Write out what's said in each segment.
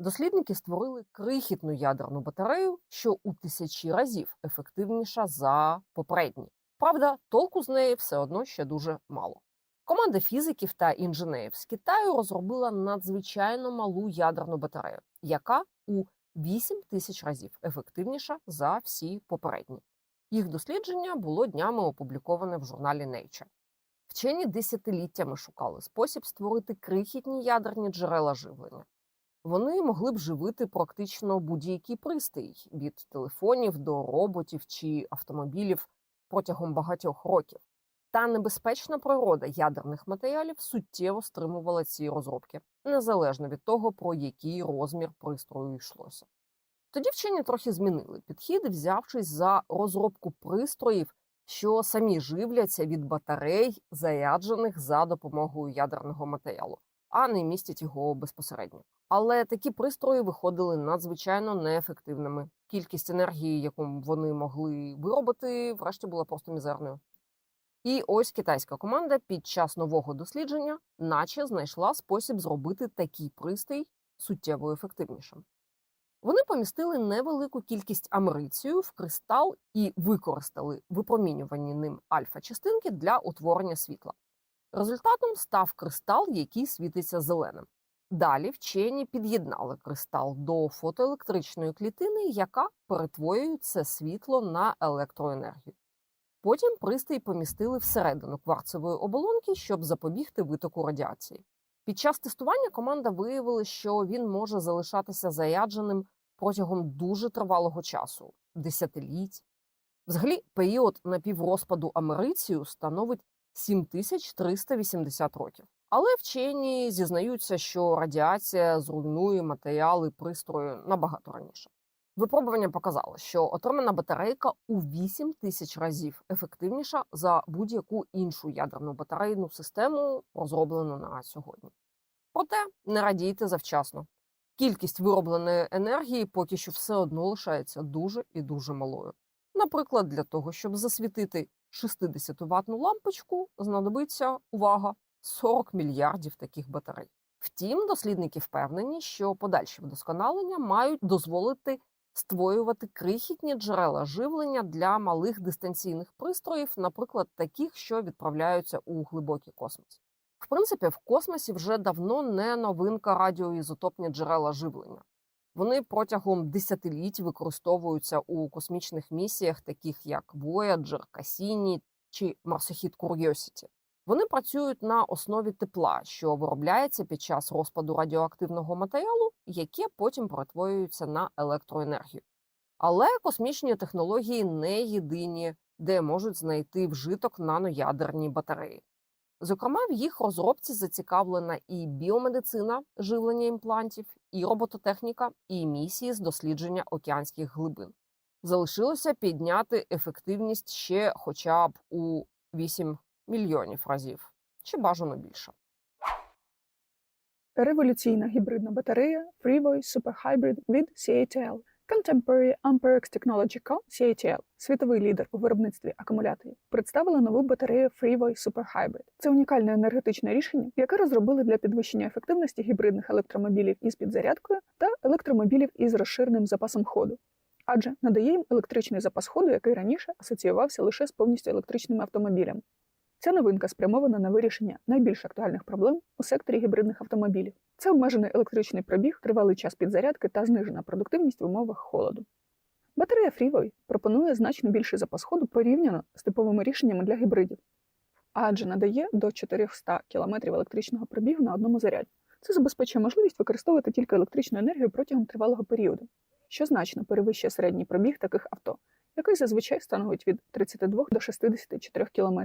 Дослідники створили крихітну ядерну батарею, що у тисячі разів ефективніша за попередні. Правда, толку з неї все одно ще дуже мало. Команда фізиків та інженерів з Китаю розробила надзвичайно малу ядерну батарею, яка у 8 тисяч разів ефективніша за всі попередні. Їх дослідження було днями опубліковане в журналі Nature. Вчені десятиліттями шукали спосіб створити крихітні ядерні джерела живлення. Вони могли б живити практично будь-який пристрій від телефонів до роботів чи автомобілів протягом багатьох років. Та небезпечна природа ядерних матеріалів суттєво стримувала ці розробки, незалежно від того, про який розмір пристрою йшлося. Тоді вчені трохи змінили підхід, взявшись за розробку пристроїв, що самі живляться від батарей, заряджених за допомогою ядерного матеріалу, а не містять його безпосередньо. Але такі пристрої виходили надзвичайно неефективними. Кількість енергії, яку вони могли виробити, врешті була просто мізерною. І ось китайська команда під час нового дослідження, наче знайшла спосіб зробити такий пристрій суттєво ефективнішим. Вони помістили невелику кількість америцію в кристал і використали випромінювані ним альфа-частинки для утворення світла. Результатом став кристал, який світиться зеленим. Далі вчені під'єднали кристал до фотоелектричної клітини, яка перетворює це світло на електроенергію. Потім пристрій помістили всередину кварцевої оболонки, щоб запобігти витоку радіації. Під час тестування команда виявила, що він може залишатися зарядженим протягом дуже тривалого часу десятиліть. Взагалі, період напіврозпаду америцію становить 7380 років. Але вчені зізнаються, що радіація зруйнує матеріали пристрою набагато раніше. Випробування показало, що отримана батарейка у 8 тисяч разів ефективніша за будь-яку іншу ядерну батарейну систему, розроблену на сьогодні. Проте не радійте завчасно. Кількість виробленої енергії поки що все одно лишається дуже і дуже малою. Наприклад, для того, щоб засвітити 60 ватну лампочку, знадобиться увага 40 мільярдів таких батарей. Втім, дослідники впевнені, що подальші вдосконалення мають дозволити створювати крихітні джерела живлення для малих дистанційних пристроїв, наприклад, таких, що відправляються у глибокий космос. В принципі, в космосі вже давно не новинка радіоізотопні джерела живлення. Вони протягом десятиліть використовуються у космічних місіях, таких як Voyager, Cassini чи марсохід Curiosity. Вони працюють на основі тепла, що виробляється під час розпаду радіоактивного матеріалу, яке потім перетворюється на електроенергію. Але космічні технології не єдині, де можуть знайти вжиток наноядерні батареї. Зокрема, в їх розробці зацікавлена і біомедицина живлення імплантів, і робототехніка, і місії з дослідження океанських глибин. Залишилося підняти ефективність ще хоча б у 8 мільйонів разів, чи бажано більше. Революційна гібридна батарея FreeVoice Super Hybrid від CATL. Contemporary Amperex Technology Co. CATL, світовий лідер у виробництві акумуляторів, представила нову батарею FreeVoice Super Hybrid. Це унікальне енергетичне рішення, яке розробили для підвищення ефективності гібридних електромобілів із підзарядкою та електромобілів із розширеним запасом ходу. Адже надає їм електричний запас ходу, який раніше асоціювався лише з повністю електричними автомобілями. Ця новинка спрямована на вирішення найбільш актуальних проблем у секторі гібридних автомобілів. Це обмежений електричний пробіг, тривалий час підзарядки та знижена продуктивність в умовах холоду. Батарея Freeway пропонує значно більший запас ходу порівняно з типовими рішеннями для гібридів, адже надає до 400 км електричного пробігу на одному заряді. Це забезпечує можливість використовувати тільки електричну енергію протягом тривалого періоду, що значно перевищує середній пробіг таких авто, який зазвичай становить від 32 до 64 км.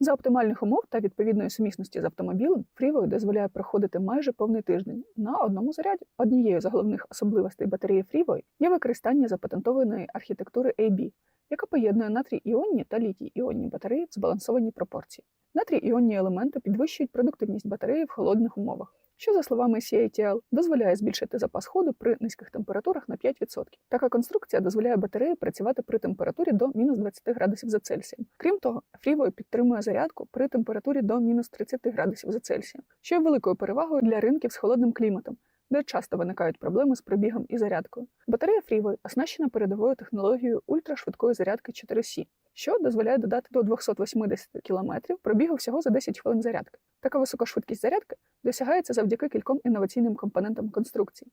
За оптимальних умов та відповідної сумісності з автомобілем фрівою дозволяє проходити майже повний тиждень на одному заряді. Однією з головних особливостей батареї фрівої є використання запатентованої архітектури AB, яка поєднує натрій іонні та літій іонні батареї в збалансованій пропорції. Натрій іонні елементи підвищують продуктивність батареї в холодних умовах, що, за словами CATL, дозволяє збільшити запас ходу при низьких температурах на 5%. Така конструкція дозволяє батареї працювати при температурі до мінус 20 градусів за Цельсієм. Крім того, Freeway підтримує зарядку при температурі до мінус 30 градусів за Цельсієм, що є великою перевагою для ринків з холодним кліматом, де часто виникають проблеми з пробігом і зарядкою. Батарея Freeway оснащена передовою технологією ультрашвидкої зарядки 4C, що дозволяє додати до 280 км пробігу всього за 10 хвилин зарядки. Така висока швидкість зарядки досягається завдяки кільком інноваційним компонентам конструкції,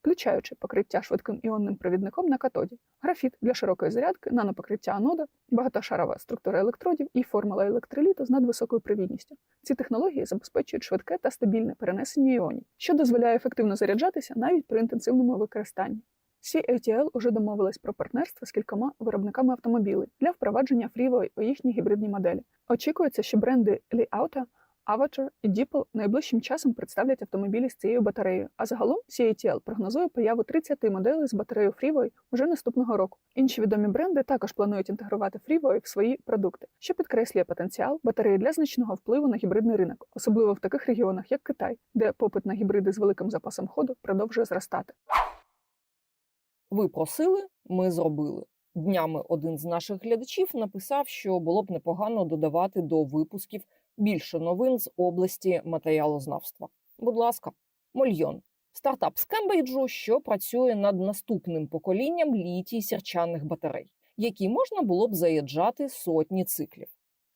включаючи покриття швидким іонним провідником на катоді, графіт для широкої зарядки, нанопокриття анода, багатошарова структура електродів і формула електроліту з надвисокою провідністю. Ці технології забезпечують швидке та стабільне перенесення іонів, що дозволяє ефективно заряджатися навіть при інтенсивному використанні. CATL уже домовились про партнерство з кількома виробниками автомобілів для впровадження Freeway у їхні гібридні моделі. Очікується, що бренди Li Auto, Avatar і Dipple найближчим часом представлять автомобілі з цією батареєю. А загалом CATL прогнозує появу 30 моделей з батареєю Freeway уже наступного року. Інші відомі бренди також планують інтегрувати Freeway в свої продукти, що підкреслює потенціал батареї для значного впливу на гібридний ринок, особливо в таких регіонах, як Китай, де попит на гібриди з великим запасом ходу продовжує зростати. Ви просили, ми зробили. Днями один з наших глядачів написав, що було б непогано додавати до випусків більше новин з області матеріалознавства. Будь ласка, Мольйон стартап з Кембриджу, що працює над наступним поколінням літій сірчаних батарей, які можна було б заїжджати сотні циклів.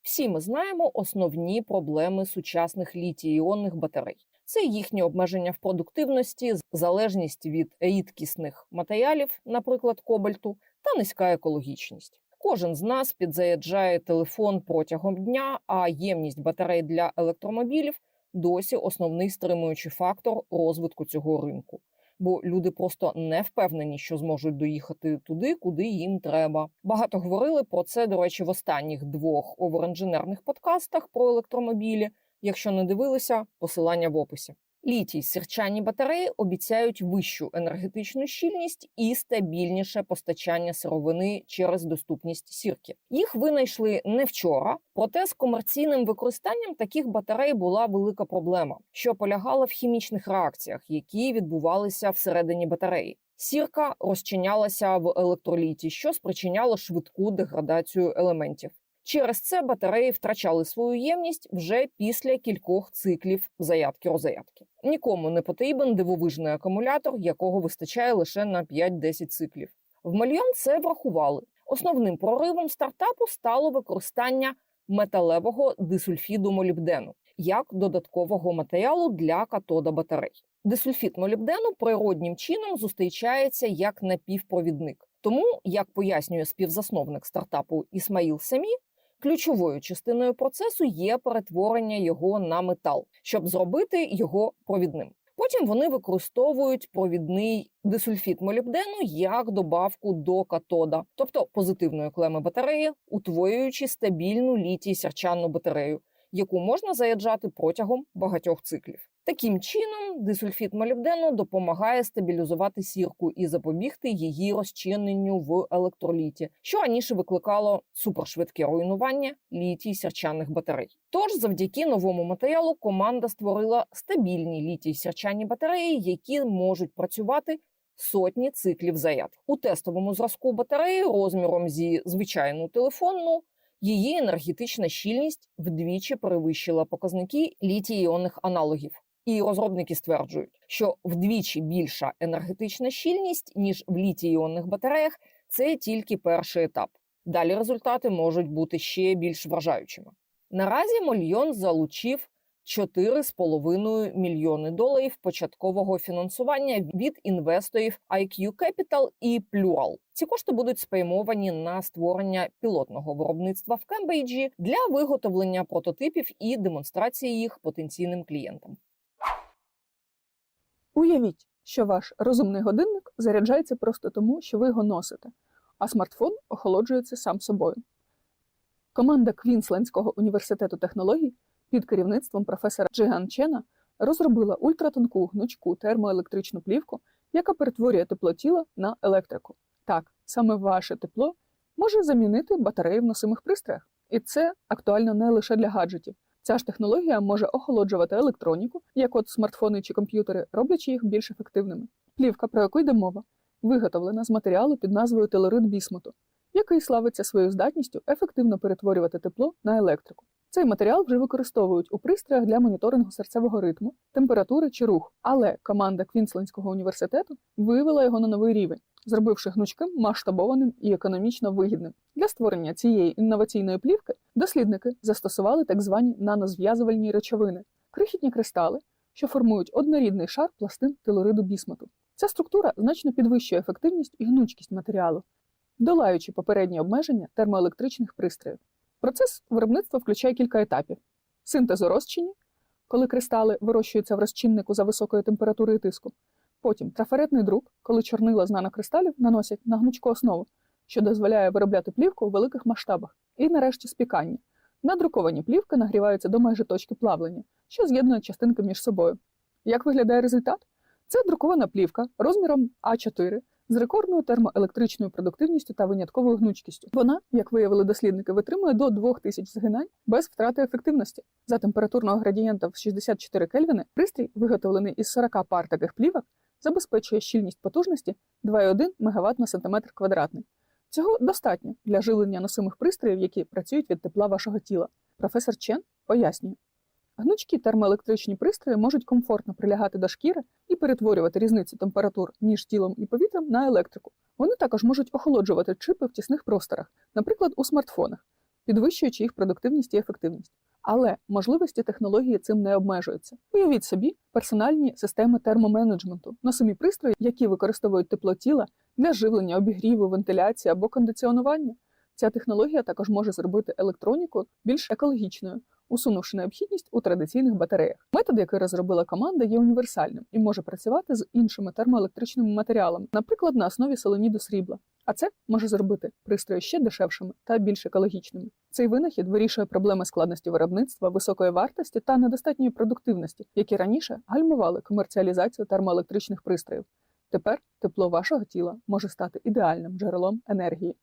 Всі ми знаємо основні проблеми сучасних літій-іонних батарей. Це їхнє обмеження в продуктивності, залежність від рідкісних матеріалів, наприклад, кобальту, та низька екологічність. Кожен з нас підзаряджає телефон протягом дня, а ємність батарей для електромобілів досі основний стримуючий фактор розвитку цього ринку. Бо люди просто не впевнені, що зможуть доїхати туди, куди їм треба. Багато говорили про це, до речі, в останніх двох оверінженерних подкастах про електромобілі. Якщо не дивилися, посилання в описі. Літій сірчані батареї обіцяють вищу енергетичну щільність і стабільніше постачання сировини через доступність сірки. Їх винайшли не вчора, проте з комерційним використанням таких батарей була велика проблема, що полягала в хімічних реакціях, які відбувалися всередині батареї. Сірка розчинялася в електроліті, що спричиняло швидку деградацію елементів. Через це батареї втрачали свою ємність вже після кількох циклів заядки-розаядки. Нікому не потрібен дивовижний акумулятор, якого вистачає лише на 5-10 циклів. В Мальйон це врахували. Основним проривом стартапу стало використання металевого дисульфіду молібдену як додаткового матеріалу для катода батарей. Дисульфід молібдену природнім чином зустрічається як напівпровідник. Тому, як пояснює співзасновник стартапу Ісмаїл Самі, ключовою частиною процесу є перетворення його на метал, щоб зробити його провідним. Потім вони використовують провідний дисульфіт молібдену як добавку до катода, тобто позитивної клеми батареї, утворюючи стабільну літій сірчанну батарею, яку можна заряджати протягом багатьох циклів. Таким чином, дисульфід молібдену допомагає стабілізувати сірку і запобігти її розчиненню в електроліті, що раніше викликало супершвидке руйнування літій сірчаних батарей. Тож, завдяки новому матеріалу, команда створила стабільні літій сірчані батареї, які можуть працювати сотні циклів заряд. У тестовому зразку батареї розміром зі звичайну телефонну. Її енергетична щільність вдвічі перевищила показники літій-іонних аналогів. І розробники стверджують, що вдвічі більша енергетична щільність ніж в літій-іонних батареях це тільки перший етап. Далі результати можуть бути ще більш вражаючими. Наразі Мольйон залучив 4,5 мільйони доларів початкового фінансування від інвесторів IQ Capital і Plural. Ці кошти будуть спрямовані на створення пілотного виробництва в Кембриджі для виготовлення прототипів і демонстрації їх потенційним клієнтам. Уявіть, що ваш розумний годинник заряджається просто тому, що ви його носите, а смартфон охолоджується сам собою. Команда Квінслендського університету технологій під керівництвом професора Джиган Чена розробила ультратонку гнучку термоелектричну плівку, яка перетворює тепло тіла на електрику. Так, саме ваше тепло може замінити батареї в носимих пристроях. І це актуально не лише для гаджетів. Ця ж технологія може охолоджувати електроніку, як от смартфони чи комп'ютери, роблячи їх більш ефективними. Плівка, про яку йде мова, виготовлена з матеріалу під назвою телерит бісмуту, який славиться своєю здатністю ефективно перетворювати тепло на електрику. Цей матеріал вже використовують у пристроях для моніторингу серцевого ритму, температури чи рух. Але команда Квінслендського університету вивела його на новий рівень, зробивши гнучким, масштабованим і економічно вигідним. Для створення цієї інноваційної плівки дослідники застосували так звані нанозв'язувальні речовини, крихітні кристали, що формують однорідний шар пластин телуриду бісмуту. Ця структура значно підвищує ефективність і гнучкість матеріалу, долаючи попередні обмеження термоелектричних пристроїв. Процес виробництва включає кілька етапів: синтез у розчині, коли кристали вирощуються в розчиннику за високої температури тиску. Потім трафаретний друк, коли чорнила з нанокристалів наносять на гнучку основу, що дозволяє виробляти плівку у великих масштабах. І нарешті спікання. Надруковані плівки нагріваються до майже точки плавлення, що з'єднує частинки між собою. Як виглядає результат? Це друкована плівка розміром А4 з рекордною термоелектричною продуктивністю та винятковою гнучкістю. Вона, як виявили дослідники, витримує до 2000 згинань без втрати ефективності. За температурного градієнта в 64 Кельвіни пристрій, виготовлений із 40 пар таких плівок, забезпечує щільність потужності 2,1 МВт на сантиметр квадратний. Цього достатньо для живлення носимих пристроїв, які працюють від тепла вашого тіла. Професор Чен пояснює. Гнучкі термоелектричні пристрої можуть комфортно прилягати до шкіри і перетворювати різницю температур між тілом і повітрям на електрику. Вони також можуть охолоджувати чипи в тісних просторах, наприклад, у смартфонах, підвищуючи їх продуктивність і ефективність. Але можливості технології цим не обмежуються. Уявіть собі персональні системи термоменеджменту, носимі пристрої, які використовують тепло тіла для живлення, обігріву, вентиляції або кондиціонування. Ця технологія також може зробити електроніку більш екологічною, усунувши необхідність у традиційних батареях. Метод, який розробила команда, є універсальним і може працювати з іншими термоелектричними матеріалами, наприклад, на основі солоніду срібла. А це може зробити пристрої ще дешевшими та більш екологічними. Цей винахід вирішує проблеми складності виробництва, високої вартості та недостатньої продуктивності, які раніше гальмували комерціалізацію термоелектричних пристроїв. Тепер тепло вашого тіла може стати ідеальним джерелом енергії.